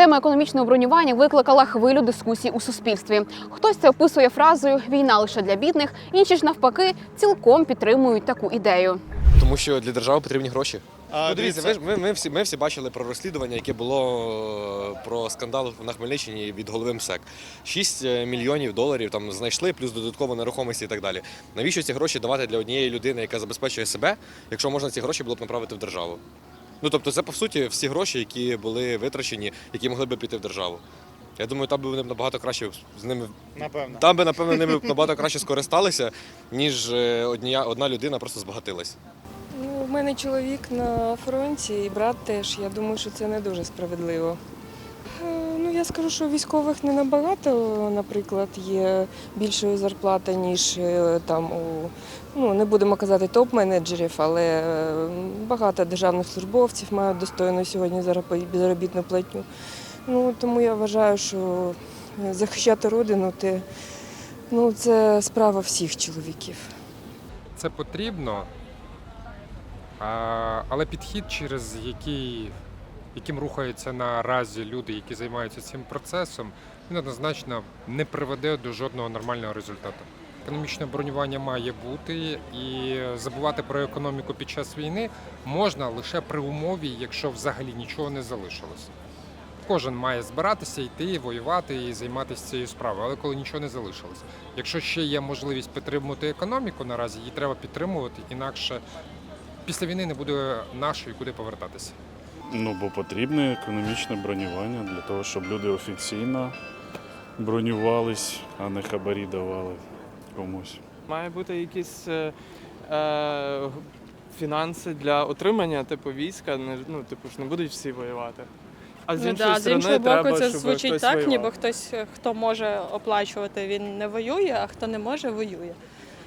Тема економічного бронювання викликала хвилю дискусій у суспільстві. Хтось це описує фразою Війна лише для бідних, інші ж навпаки цілком підтримують таку ідею. Тому що для держави потрібні гроші. А, ну, дивіться, ви ж- ми, ми, всі, ми всі бачили про розслідування, яке було е, про скандал на Хмельниччині від голови МСЕК. 6 мільйонів доларів там знайшли, плюс додатково нерухомості і так далі. Навіщо ці гроші давати для однієї людини, яка забезпечує себе, якщо можна ці гроші було б направити в державу? Ну тобто, це по суті всі гроші, які були витрачені, які могли би піти в державу. Я думаю, там би вони набагато краще з ними Напевно. там би, напевно, ними набагато краще скористалися, ніж е, одня, одна людина просто збагатилась. Ну, у мене чоловік на фронті і брат теж. Я думаю, що це не дуже справедливо. Е, Ну, я скажу, що військових не набагато, наприклад, є більшою зарплата, ніж е, там у ну не будемо казати топ-менеджерів, але е, багато державних службовців мають достойну сьогодні заробітну платню. Ну тому я вважаю, що захищати родину те, ну, це справа всіх чоловіків. це потрібно, але підхід, через який, яким рухаються наразі люди, які займаються цим процесом, він однозначно не приведе до жодного нормального результату. Економічне бронювання має бути, і забувати про економіку під час війни можна лише при умові, якщо взагалі нічого не залишилось. Кожен має збиратися, йти, воювати і займатися цією справою, але коли нічого не залишилось. Якщо ще є можливість підтримувати економіку наразі, її треба підтримувати, інакше після війни не буде нашої куди повертатися. Ну, бо потрібне економічне бронювання для того, щоб люди офіційно бронювались, а не хабарі давали комусь. Має бути якісь е, е, фінанси для отримання типу війська. Не, ну, типу ж не будуть всі воювати. А з Ну іншої да, з іншого треба, боку, це звучить так, воював. ніби хтось, хто може оплачувати, він не воює, а хто не може, воює.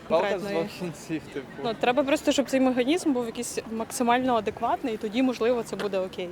Палка з двох кінців, типу. Ну треба просто, щоб цей механізм був якийсь максимально адекватний, і тоді можливо це буде окей.